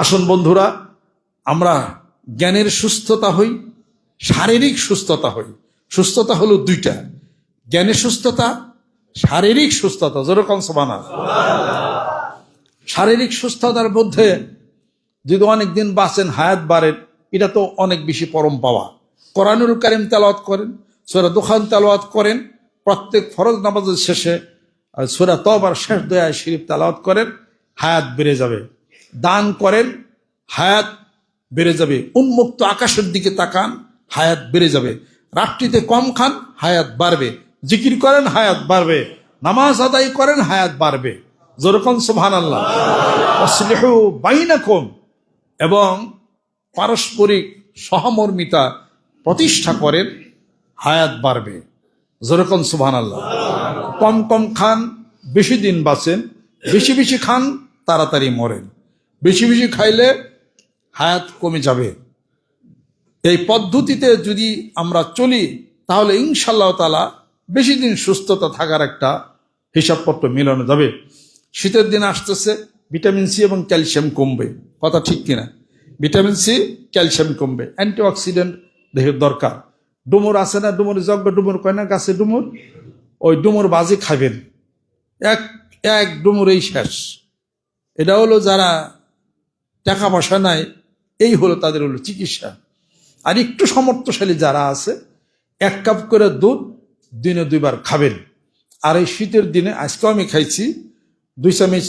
আসুন বন্ধুরা, আমরা জ্ঞানের সুস্থতা হই, শারীরিক সুস্থতা হই। সুস্থতা হলো দুইটা। জ্ঞানের সুস্থতা, শারীরিক সুস্থতা, যেরকম সমানা শারীরিক সুস্থতার মধ্যে যদি অনেকদিন বাঁচেন, হায়াত বাড়েন, এটা তো অনেক বেশি পরম পাওয়া। কোরআনুল কারিম তেলাওয়াত করেন, সোরা দোকান তেলাওয়াত করেন, প্রত্যেক ফরজ নামাজের শেষে সোরা তবার শেষ দয়া শরীফ তেলাওয়াত করেন, হায়াত বেড়ে যাবে। দান করেন, হায়াত বেড়ে যাবে। উন্মুক্ত আকাশের দিকে তাকান, হায়াত বেড়ে যাবে। রাত্রিতে কম খান, হায়াত বাড়বে। জিকির করেন, হায়াত বাড়বে। নামাজ আদায় করেন, হায়াত বাড়বে। যেরকম সুবহান আল্লাহ বাইনাকুম। এবং পারস্পরিক সহমর্মিতা প্রতিষ্ঠা করেন, হায়াত বাড়বে। যেরকম সুবহান আল্লাহ কম কম খান, বেশি দিন বাঁচেন। বেশি বেশি খান, তাড়াতাড়ি মরেন। বেশি বেশি খাইলে হায়াত কমে যাবে। এই পদ্ধতিতে যদি আমরা চলি, তাহলে ইনশাল্লাহ তালা বেশি দিন সুস্থতা থাকার একটা হিসাবপত্র মিলানো যাবে। শীতের দিন আসতেছে, ভিটামিন সি এবং ক্যালসিয়াম কমবে। কথা ঠিক কিনা? ভিটামিন সি, ক্যালসিয়াম কমবে। অ্যান্টিঅক্সিডেন্ট দেহের দরকার। ডুমুর আছে না? ডুমুর যজ্ঞ ডুমুর কয় না? গাছে ডুমুর? ওই ডুমুর বাজি খাবেন এক এক ডুমুরেই শেষ। এটা হলো যারা টাকা পয়সা নাই, এই হলো তাদের হলো চিকিৎসা। আর একটু সমর্থশালী যারা আছে, এক কাপ করে দুধ দিনে দুইবার খাবেন। আর এই শীতের দিনে আজকেও আমি খাইছি দুই চামচ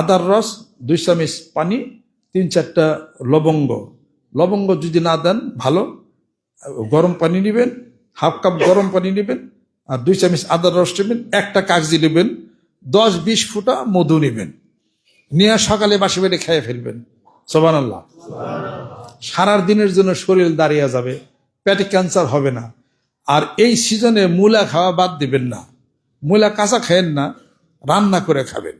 আদার রস, দুই চামচ পানি, তিন চারটা লবঙ্গ। লবঙ্গ যদি না দেন, ভালো। গরম পানি নেবেন, হাফ কাপ গরম পানি নেবেন, আর দুই চামচ আদার রস নেবেন, একটা কাগজি নেবেন দশ বিশ ফুটা মধু নেবেন। নিয়ে সকালে বাসে বেড়ে খেয়ে ফেলবেন। সোবান আল্লাহ সারার দিনের জন্য শরীর দাঁড়িয়ে যাবে, পেটে ক্যান্সার হবে না। আর এই সিজনে মূলা খাওয়া বাদ দিবেন না। মূলা কাঁচা খায়েন না, রান্না করে খাবেন।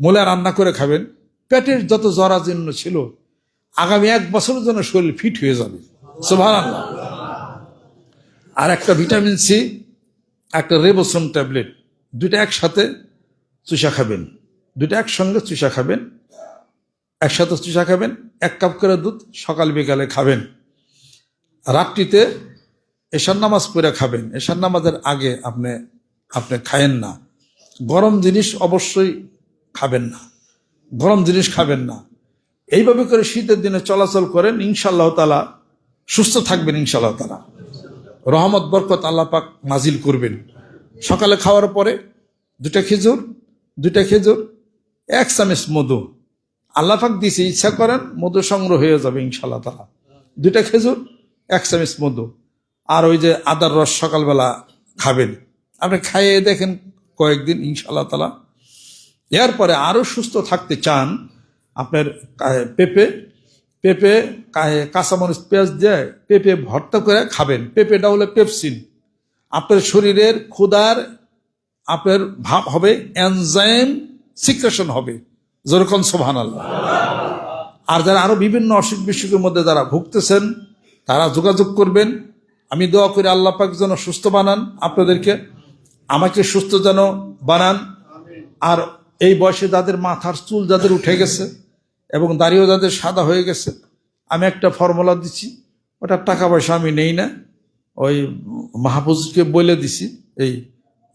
মূলা রান্না করে খাবেন, পেটের যত জরাজীর্ণ ছিল, আগামী এক বছরের জন্য শরীর ফিট হয়ে যাবে। সোভান আল্লাহ আর একটা ভিটামিন সি, একটা রেবোসন ট্যাবলেট দুটা একসাথে চুষা খাবেন। দুটা একসঙ্গে চুষা খাবেন একসাথে চুষা খাবেন, এক কাপ করে দুধ, সকাল বিকালে খাবেন। রাত্রিতে এশার নামাজ পড়ে খাবেন। এশার নামাজের আগে আপনি আপনি খায়েন না। গরম জিনিস অবশ্যই খাবেন না। গরম জিনিস খাবেন না। এইভাবে করে শীতের দিনে চলাচল করেন ইনশাল্লাহ তালা সুস্থ থাকবেন ইনশাল্লাহ তালা রহমত, বরকত আল্লাহ পাক নাজিল করবেন। সকালে খাওয়ার পরে দুটা খেজুর দুটা খেজুর, এক চামচ মধু আল্লাহ পাক দিছে, ইচ্ছা করেন মধু সংগ্রহ হয়ে যাবে ইনশাল্লাহ তালা দুটা খেজুর, এক চামচ মধু। আর ওই যে আদার রস সকালবেলা খাবেন। আপনি খাইয়ে দেখেন কয়েকদিন ইনশাল্লাহ তালা এরপরে আরও সুস্থ থাকতে চান, আপনার পেঁপে পেঁপে কাঁচামরিচ, পেঁয়াজ দিয়ে পেঁপে ভর্তা করে খাবেন। পেঁপেটা হলো পেপসিন। আপনার শরীরের ক্ষুদার আপনার ভাব হবে, এনজাইম সিক্রেশন হবে। যেরকম সোভান আল্লাহ আর যারা আরও বিভিন্ন অসুখ বিসুখের মধ্যে যারা ভুগতেছেন, তারা যোগাযোগ করবেন। আমি দোয়া করি আল্লাহ পাক যেন সুস্থ বানান আপনাদেরকে, আমাকে সুস্থ যেন বানান। আর এই বয়সে যাদের মাথার চুল যাদের উঠে গেছে এবং দাড়িও যাদের সাদা হয়ে গেছে, আমি একটা ফর্মুলা দিচ্ছি ওটা টাকা পয়সা আমি নেই না। ওই মাহফুজকে বলে দিছি, এই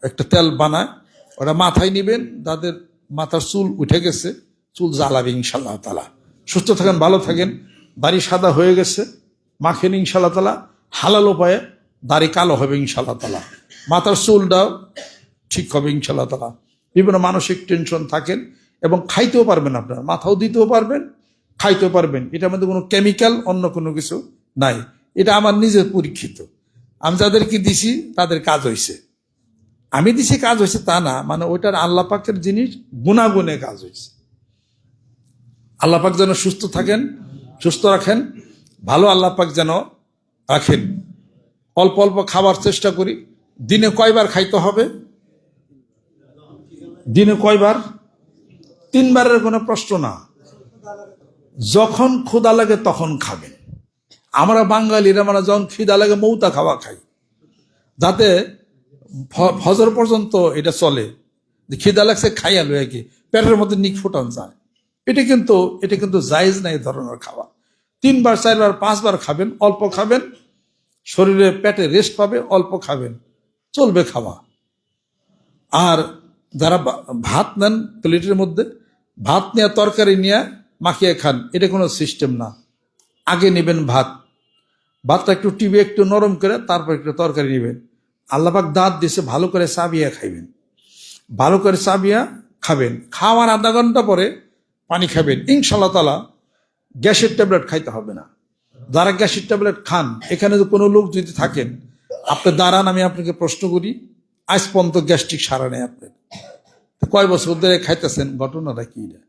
একটা তেল বানায় ওটা মাথায় নেবেন, যাদের মাথার চুল উঠে গেছে, চুল জ্বালাবে ইনশাল্লাহ তালা সুস্থ থাকেন, ভালো থাকেন দাড়ি সাদা হয়ে গেছে, মাখেন ইনশাল্লাহ তালা হালাল উপায়ে দাড়ি কালো হবে ইনশাল্লাহ তালা মাথার চুলটাও ঠিক হবে ইনশাল্লাহ তালা বিভিন্ন মানসিক টেনশন থাকেন এবং খাইতেও পারবেন আপনার, মাথাও দিতেও পারবেন, খাইতেও পারবেন। এটার মধ্যে কোনো কেমিক্যাল, অন্য কোনো কিছু নাই। এটা আমার নিজের পরীক্ষিত। আমি যাদেরকে দিছি, তাদের কাজ হয়েছে আমি দিছি কাজ হয়েছে তা না মানে ওইটার আল্লাহ পাকের জিনিস গুণাগুণে কাজ হয়েছে। আল্লাহ পাক যেন সুস্থ থাকেন, সুস্থ রাখেন, ভালো আল্লাহ পাক যেন রাখেন। অল্প অল্প খাবার চেষ্টা করি, দিনে কয়বার খাইতে হবে? দিনে কয়বার? তিনবারের কোনো প্রশ্ন না। যখন ক্ষুদা লাগে তখন খাবেন। আমরা বাঙালিরা মানে যখন খিদা লাগে মৌতা খাওয়া খাই। যাতে ফজর পর্যন্ত এটা চলে। যে খিদা লাগছে খাইয়া লয়ে কি পেটের মধ্যে নিক ফুটান যায়। এটা কিন্তু এটা কিন্তু জায়েজ নাই এই ধরনের খাওয়া। তিনবার, চারবার, পাঁচবার খাবেন, অল্প খাবেন, শরীরে পেটে রেস্ট পাবে, অল্প খাবেন, চলবে খাওয়া। আর যারা ভাত নেন প্লেটের মধ্যে, ভাত নিয়ে তরকারি নিয়ে মাখিয়ে খান, এটা কোনো সিস্টেম না। আগে নেবেন ভাত। ভাতটা একটু টিপে একটু নরম করে তারপর একটু তরকারি নেবেন। আল্লাপাক দাঁত দিছে, ভালো করে চাবিয়া খাইবেন। ভালো করে চাবিয়া খাবেন। খাওয়ার আধা ঘণ্টা পরে পানি খাবেন। ইনশাল্লাহ তালা গ্যাসের ট্যাবলেট খাইতে হবে না। যারা গ্যাসের ট্যাবলেট খান, এখানে যদি কোনো লোক যদি থাকেন, আপনি দাঁড়ান, আমি আপনাকে প্রশ্ন করি, আজ পর্যন্ত গ্যাস্ট্রিক সারা নেই আপনার। কয় বছর ধরে খাইতেছেন? ঘটনাটা কি এটা?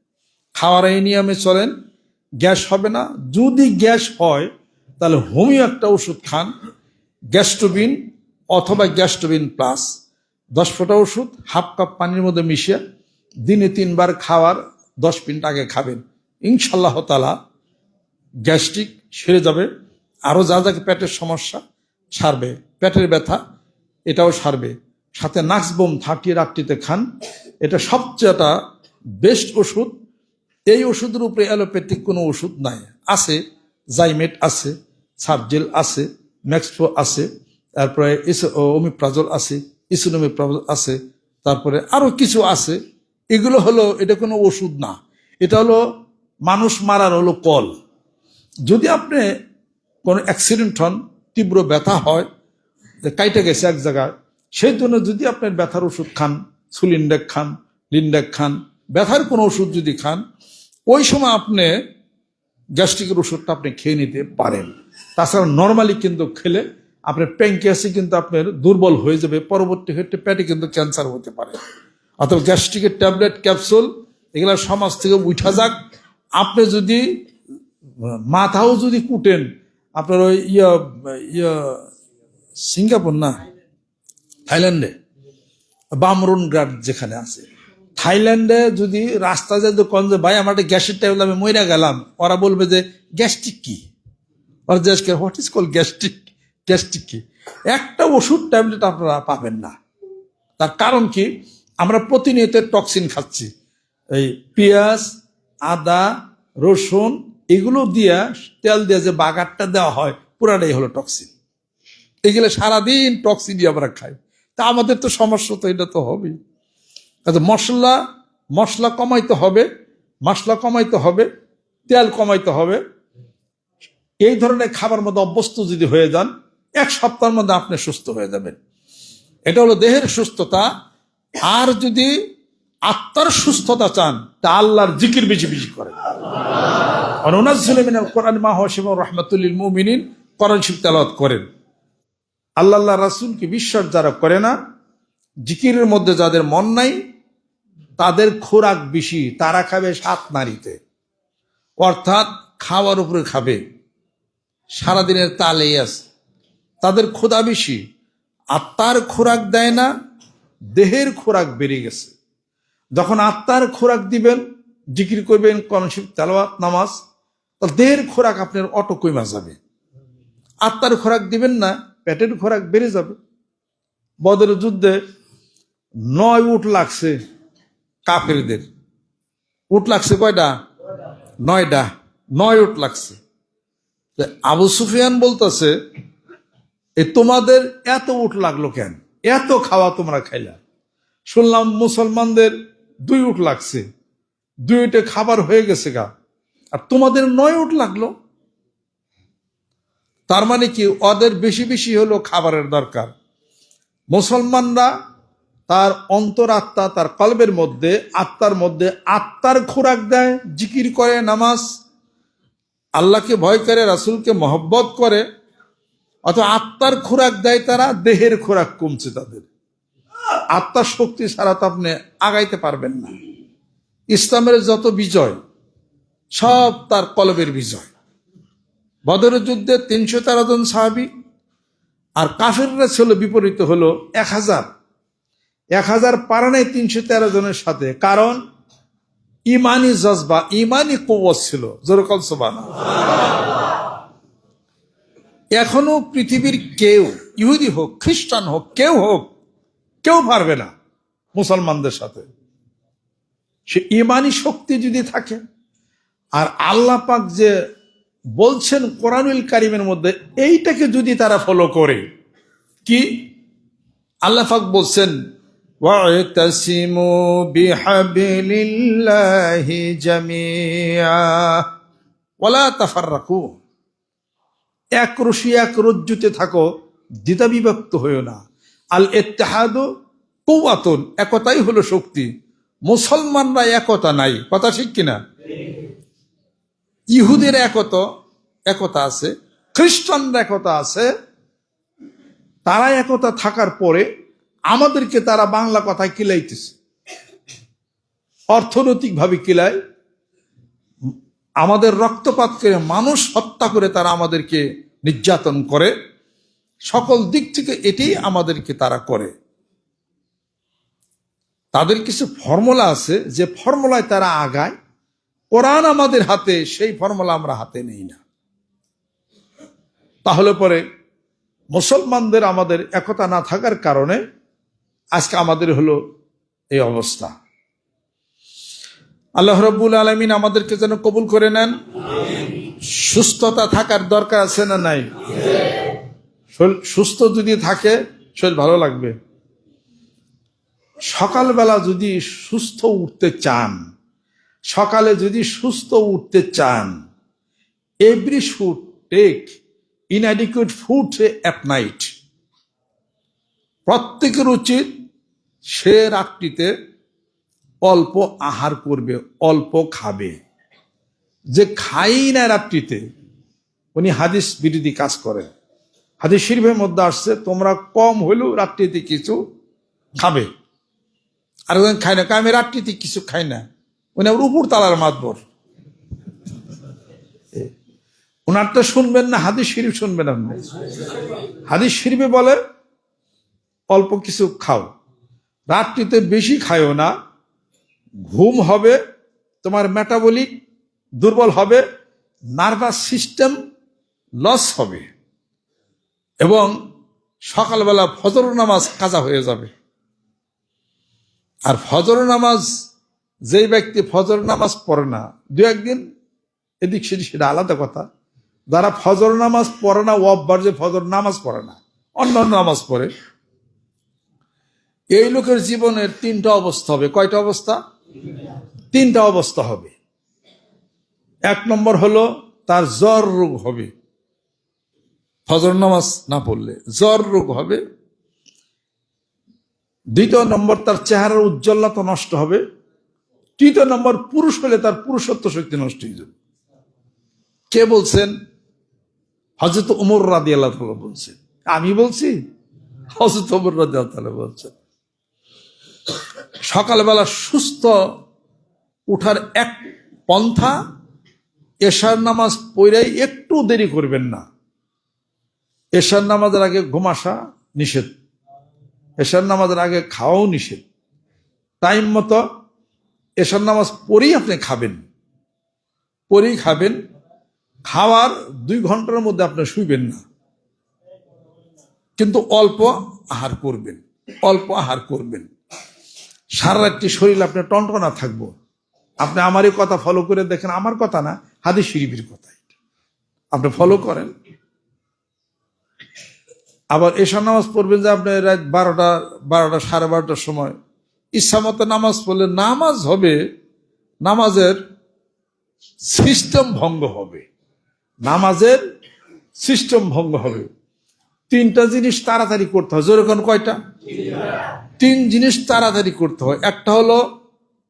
খাওয়ার এই নিয়মে চলেন, গ্যাস হবে না। যদি গ্যাস হয়, তাহলে হোমিও একটা ওষুধ খান, গ্যাস্ট্রোবিন অথবা গ্যাস্ট্রোবিন প্লাস। দশ ফোঁটা ওষুধ, হাফ কাপ পানির মধ্যে মিশিয়ে দিনে তিনবার খাওয়ার দশ মিনিট আগে খাবেন। ইনশাল্লাহ তালা গ্যাস্ট্রিক সেরে যাবে। আরও যা যা পেটের সমস্যা সারবে। পেটের ব্যথা, এটাও সারবে। সাথে নাক্সবোম থার্টি রাত্রিতে খান। এটা সবচেয়ে বেস্ট ওষুধ। এই ওষুধের উপরে অ্যালোপ্যাথিক কোনো ওষুধ নাই। আছে, জাইমেট আছে সাবজেল আছে, ম্যাক্সপ্রো আছে। তারপরে ওমিপ্রাজল আছে ইসোনোমিপ্রাজল আছে, তারপরে আরও কিছু আছে। এগুলো হলো, এটা কোনো ওষুধ না। এটা হলো মানুষ মারার হলো কল। যদি আপনি কোনো অ্যাক্সিডেন্ট হন, তীব্র ব্যথা হয় কাইটে গেছে এক জায়গায়, সেই জন্য যদি আপনার ব্যথার ওষুধ খান, সুলিন্ডেক খান, লিন্ডেক খান, ব্যথার কোনো ওষুধ যদি খান, ওই সময় আপনি গ্যাস্ট্রিকের ওষুধটা আপনি খেয়ে নিতে পারেন। তাছাড়া নর্মালি কিন্তু খেলে আপনার প্যাঙ্কিয়াসে কিন্তু আপনার দুর্বল হয়ে যাবে, পরবর্তী ক্ষেত্রে পেটে কিন্তু ক্যান্সার হতে পারে। অথবা গ্যাস্ট্রিকের ট্যাবলেট ক্যাপসুল এগুলো সমাজ থেকে উঠা যাক। আপনি যদি মাথাও যদি কুটেন, আপনার ওই ইয়া ইয়া, সিঙ্গাপুর না, থাইল্যান্ডে, বামরুন গ্রাড যেখানে আছে, থাইল্যান্ডে যদি রাস্তা তো কন যে, ভাই, আমার একটা গ্যাসের ট্যাবলেট আমি মইরা গেলাম। ওরা বলবে যে গ্যাস্ট্রিক কি? ওরা জিজ্ঞেস what is call gastric gastric কি? একটা ওষুধ ট্যাবলেট আপনারা পাবেন না। তার কারণ কি? আমরা প্রতিনিয়ত টক্সিন খাচ্ছি। এই পেঁয়াজ, আদা, রসুন এগুলো দিয়া তেল দিয়ে যে বাগারটা দেওয়া হয়, পুরাটাই হলো টক্সিন এগুলো সারাদিন টক্সিন আমরা খাই। তা আমাদের তো সমস্যা তো এটা তো হবেই। আচ্ছা মশলা মশলা কমাইতে হবে, মশলা কমাইতে হবে, তেল কমাইতে হবে। এই ধরনের খাবার মধ্যে অভ্যস্ত যদি হয়ে যান এক সপ্তাহের মধ্যে আপনি সুস্থ হয়ে যাবেন। এটা হলো দেহের সুস্থতা। আর যদি আত্মার সুস্থতা চান, তা আল্লাহর জিকির বেশি বেশি করেন। কোরআন মা হশিম রহমাতুল্লিল মুমিনিন কোরআন শিব তেলাওয়াত করেন। আল্লাহ আল্লাহ রাসূলকে বিশ্বাস যারা করে না, জিকিরের মধ্যে যাদের মন নাই, তাদের খোরাক বেশি, তারা খাবে সাত নারীতে। অর্থাৎ খাওয়ার উপরে খাবে। সারাদিনের তালেই আছে তাদের ক্ষুধা বেশি, আত্মার খোরাক দেয় না, দেহের খোরাক বেড়ে গেছে। যখন আত্মার খোরাক দিবেন, জিকির করবেন কনসিব তেলাওয়াত, নামাজ দেহের খোরাক আপনার অটো কইমা যাবে। আত্মার খোরাক দিবেন না, পেটের খোরাক বেড়ে যাবে। বদরের যুদ্ধে নয় উট লাগছে কাফেরদের। উট লাগছে কয়টা? নয়টা। নয় উট লাগছে। আবু সুফিয়ান বলতেছে এ তোমাদের এত উট লাগল কেন? এত খাওয়া তোমরা খাইলা। শুনলাম মুসলমানদের দুই উট লাগছে। দুই উটে খাবার হয়ে গেছে গা। আর তোমাদের নয় উট লাগল। তার মানে কি? ওদের বেশি বেশি হলো খাবারের দরকার। মুসলমানরা তার অন্তরাত্মা তার কলবের মধ্যে, আত্মার মধ্যে আত্মার খোরাক দেয়, জিকির করে, নামাজ। আল্লাহকে ভয় করে, রাসুলকে মহব্বত করে। অথবা আত্মার খোরাক দেয় তারা, দেহের খোরাক কমছে তাদের। আত্মার শক্তি ছাড়া তো আপনি আগাইতে পারবেন না। ইসলামের যত বিজয়, সব তার কলবের বিজয়। বদরের যুদ্ধে তিনশো তেরো জন সাহাবি, আর কাফেররা ছিল বিপরীত হলো এক হাজার। এক হাজার পারা নাই তিনশো তেরো জনের সাথে, কারণ ইমানি জজবা, ইমানি কবচ ছিল। জোরকল সোবানা এখনও পৃথিবীর কেউ, ইহুদি হোক, খ্রিস্টান হোক, কেউ হোক, কেউ পারবে না মুসলমানদের সাথে। সে ইমানি শক্তি যদি থাকে, আর আল্লাহ পাক যে বলছেন কোরআনুল কারিমের মধ্যে, এইটাকে যদি তারা ফলো করে, কি? আল্লাহ পাক বলছেন ওয়ালা তাফার রাখু এক রশি, এক রজ্জুতে থাকো দ্বিধা বিভক্ত হয়েও না। আল এত্তেহাদ কৌয়াতন একতাই হলো শক্তি। মুসলমানরা একতা নাই, কথা ঠিক কিনা ইহুদের একত, একতা আছে, খ্রিস্টানরা একতা আছে। তারা একতা থাকার পরে আমাদেরকে তারা বাংলা কথায় কিলাইতেছে। অর্থনৈতিকভাবে কিলায় আমাদের রক্তপাত করে মানুষ হত্যা করে তারা আমাদেরকে নির্যাতন করে। সকল দিক থেকে এটাই আমাদেরকে তারা করে। তাদের কিছু ফর্মুলা আছে, যে ফর্মুলায় তারা আগায়। কোরআন আমাদের হাতে, সেই ফর্মুলা আমরা হাতে নেই না। তাহলে পরে মুসলমানদের আমাদের একতা না থাকার কারণে আজকে আমাদের হলো এই অবস্থা। আল্লাহ রব্বুল আলমিন আমাদেরকে যেন কবুল করে নেন। সুস্থতা থাকার দরকার আছে না নাই? শরীর সুস্থ যদি থাকে, শরীর ভালো লাগবে। সকালবেলা যদি সুস্থ উঠতে চান, সকালে যদি সুস্থ উঠতে চান every should take inadequate food at night প্রত্যেকের উচিত সে রাত্রিতে অল্প আহার করবে, অল্প খাবে। যে খাই না রাত্রিতে, উনি হাদিস বিরোধী কাজ করেন। হাদিস শরীফের মধ্যে আসছে, তোমরা কম হলেও রাত্রিতে কিছু খাবে। আর ওখানে খাই না আমি রাত্রিতে কিছু খাই না। উনি আবার উপর তালার মাতবর। ওনার তো শুনবেন না, হাদিস শরীফ শুনবেন আপনি। হাদিস শরীফে বলে, অল্প কিছু খাও। রাত্রিতে বেশি খায়ও না ঘুম হবে, তোমার মেটাবলিক দুর্বল হবে নার্ভাস সিস্টেম লস হবে এবং সকালবেলা ফজর নামাজ কাজা হয়ে যাবে। আর ফজর নামাজ, যেই ব্যক্তি ফজর নামাজ পড়ে না, দু একদিন এদিক সেদিক সেটা আলাদা কথা। যারা ফজর নামাজ পড়ে না ওয়াব্বার যে ফজর নামাজ পড়ে না অন্য নামাজ পড়ে। এই লোকের জীবনের তিনটা অবস্থা হবে। কয়টা অবস্থা? তিনটা অবস্থা হবে। এক নম্বর হলো তার জ্বর রোগ হবে। ফজর নামাজ না পড়লে জ্বর রোগ হবে। দ্বিতীয় নম্বর তার চেহারার উজ্জ্বলতা নষ্ট হবে। তৃতীয় নম্বর পুরুষ হলে তার পুরুষত্ব শক্তি নষ্ট হয়ে যাবে। কে বলছেন? হজরত উমর রাদি আল্লাহ বলছেন। আমি বলছি? হজরত উমর রাদি আল্লাহ বলছেন। সকালবেলা সুস্থ উঠার এক পন্থা এশার নামাজ পড়াই একটু দেরি করবেন না। এশার নামাজের আগে ঘুমাসা নিষেধ। এশার নামাজের আগে খাওয়াও নিষেধ। টাইম মতো এশার নামাজ পরেই আপনি খাবেন। পরেই খাবেন। খাওয়ার দুই ঘণ্টার মধ্যে আপনি শুইবেন না। কিন্তু অল্প আহার করবেন। অল্প আহার করবেন। সারা রাত্রি শরীর আপনি টনটনা থাকব। আপনি আমারই কথা ফলো করে দেখেন, আমার কথা না, হাদিস শরীফের কথা। আপনি ফলো করেন। আবার এসা নামাজ পড়বেন যে আপনি রাত বারোটা বারোটা সাড়ে বারোটার সময়। ইচ্ছা মতো নামাজ পড়লে নামাজ হবে, নামাজের সিস্টেম ভঙ্গ হবে। নামাজের সিস্টেম ভঙ্গ হবে। তিনটা জিনিস তাড়াতাড়ি করতে হয়। যেরকম কয়টা? তিন জিনিস তাড়াতাড়ি করতে হয়। একটা হলো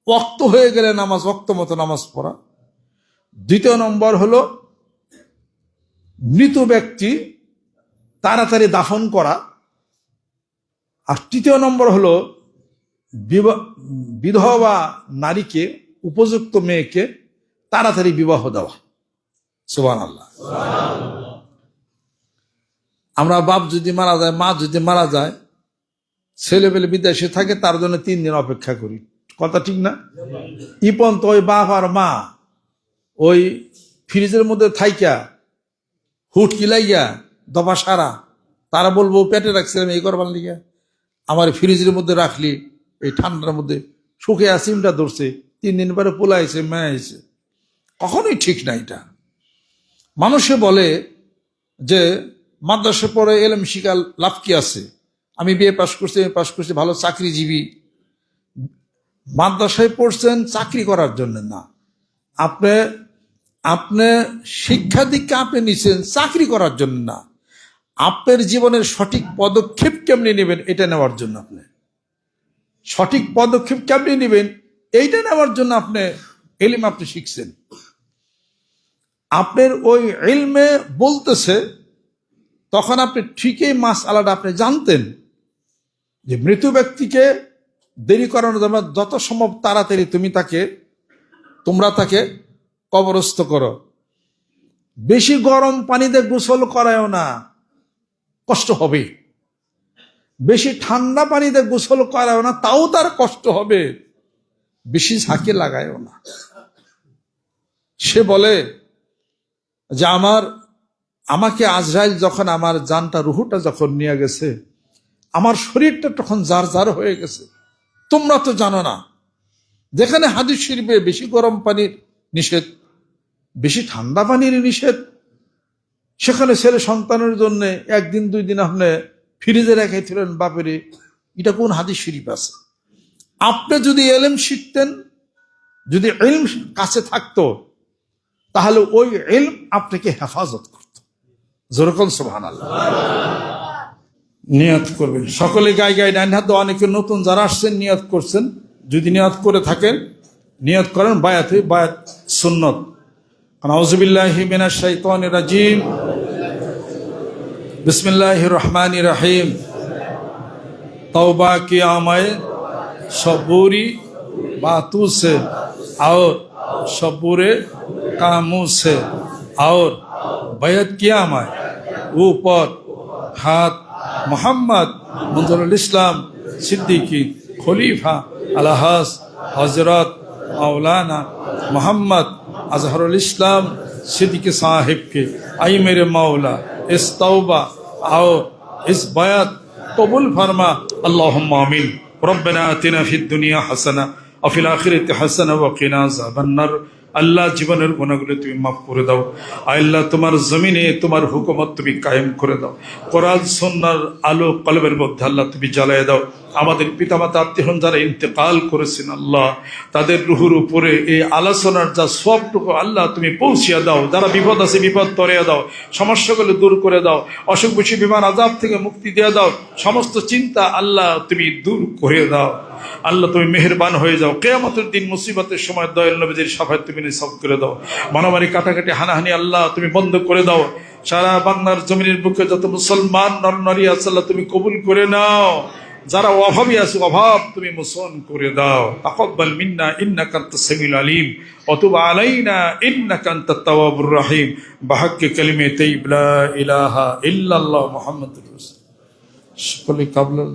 ওক্ত হয়ে গেলে নামাজ ওক্ত মতো নামাজ পড়া। দ্বিতীয় নম্বর হলো, মৃত ব্যক্তি তাড়াতাড়ি দাফন করা। আর তৃতীয় নম্বর হলো বিধবা নারীকে, উপযুক্ত মেয়েকে তাড়াতাড়ি বিবাহ দেওয়া। সুবান আল্লাহ আমরা বাপ যদি মারা যায়, মা যদি মারা যায় ছেলে পেলে বিদেশে থাকে, তার জন্য তিন দিন অপেক্ষা করি। কথা ঠিক না? ইপন তো ওই বাপ আর মা, ওই ফ্রিজের মধ্যে থাইকা হুট কিলাইয়া দফা সারা, তারা বলব, পেটে রাখছিলাম, এই করবার লিগা। আমার ফ্রিজের মধ্যে রাখলি, এই ঠান্ডার মধ্যে। সুখে আসিমটা ধরছে, তিন দিন পরে পোলা আইছে মেয়ে আইছে। কখনোই ঠিক না এটা। মানুষে বলে যে, মাদ্রাসা পরে এলএম শিখা লাভ কি আছে? আমি বিয়ে পাশ করছি আমি পাশ করছি, ভালো চাকরিজীবী মাদ্রাসায় পড়ছেন, চাকরি করার জন্য না। আপনি আপনি শিক্ষা দীক্ষা আপনি নিছেন, চাকরি করার জন্য না। আপনার জীবনের সঠিক পদক্ষেপ কেমনি নেবেন, এটা নেওয়ার জন্য আপনি। সঠিক পদক্ষেপ কেমনি নেবেন, এইটা নেওয়ার জন্য আপনি এলিম আপনি শিখছেন। আপনার ওই এলমে বলতেছে, তখন আপনি ঠিকই মাস আলাদা আপনি জানতেন যে মৃত ব্যক্তিকে দেরি করানো যাবে যত সম্ভব তাড়াতাড়ি তুমি তাকে, তোমরা তাকে কবরস্থ করো। বেশি গরম পানিতে গোসল করায়ও না, কষ্ট হবে। বেশি ঠান্ডা পানিতে গোসল করায়ও না, তাও তার কষ্ট হবে। বেশি ঝাঁকে লাগায়ও না। সে বলে যে আমার, আমাকে আজরাইল যখন আমার জানটা রুহুটা যখন নিয়ে গেছে, আমার শরীরটা তখন জার জার হয়ে গেছে। তোমরা তো জানো না। যেখানে হাদিস শরীফে বেশি গরম পানির নিষেধ, বেশি ঠান্ডা পানির নিষেধ, সেখানে ছেলে সন্তানের জন্য একদিন, দুই দিন আপনি ফ্রিজে রেখেছিলেন, বাপেরে, এটা কোন হাদিস শরীফ আছে? আপনি যদি এলেম শিখতেন, যদি এলম কাছে থাকতো, তাহলে ওই এলম আপনাকে হেফাজত করত। যেরকম সোহান আল্লাহ নিয়ত করবেন সকলে গায়ে গায়ে ডাইন হাত দেওয়া অনেকে নতুন যারা আসছেন নিয়ত করছেন যদি নিয়ত করে থাকেন নিয়ত করেন বায়াত হই বায়াত সুন্নত আউজুবিল্লাহি মিনাশ শাইতানির রাজিম বিসমিল্লাহির রহমানির রহিম तौबा किया मैं सबूरी बातों से और सबूरे कामों से और बैत किया मैं ऊपर हाथ মোহাম্মদ মঞ্জুরুল ইসলাম সিদ্দিকি খলিফা আলাহাস হজরত মাওলানা মোহাম্মদ আজহারুল ইসলাম সিদ্দিকি সাহেবকে আই মেরে মাওলা ইস তওবা, আও ইস বায়াত কবুল ফার্মা আল্লাহ মামিন ربنا آتنا في الدنيا حسنة وفي الآخرة حسنة وقنا আল্লাহ জীবনের গুণাগুলো তুমি মাফ করে দাও। আল্লাহ তোমার জমিনে তোমার হুকুমত তুমি কায়েম করে দাও। কোরআন সন্ন্যার আলো কলবের মধ্যে আল্লাহ তুমি জ্বালায় দাও। আমাদের পিতামাতা আত্মীয়ন যারা ইন্তেকাল করেছেন আল্লাহ, তাদের রুহুর উপরে এই আলোচনার যা সবটুকু আল্লাহ তুমি পৌঁছিয়ে দাও। যারা বিপদ আছে, বিপদ তরিয়ে দাও। সমস্যাগুলো দূর করে দাও। অসুখ বিসুখ, বিমান আজাব থেকে মুক্তি দিয়ে দাও। সমস্ত চিন্তা আল্লাহ তুমি দূর করে দাও। আল্লাহ তুমি মেহেরবান হয়ে যাও। কেয়ামতের দিন মুসিবতের সময় দয়াল নবীজির সাফায় তুমি নিঃসব করে দাও। মারামারি কাটাকাটি, হানাহানি আল্লাহ তুমি বন্ধ করে দাও। সারা বাংলার জমিনের বুকে যত মুসলমান নর নারী আছে, আল্লাহ তুমি কবুল করে নাও। যারা অভাবী আছে, অভাব তুমি মোসন করে দাও। তাকব্বাল মিন্না, ইন্নাকা আনতাস সামিউল আলিম। ওয়া তুব আলাইনা, ইন্নাকা আনতাত তাওয়াবুর রহিম। বাহাক্কে কালিমে তাইয়্যিব লা ইলাহা ইল্লাল্লাহ মুহাম্মাদুর রাসূল। সকলে কাবলার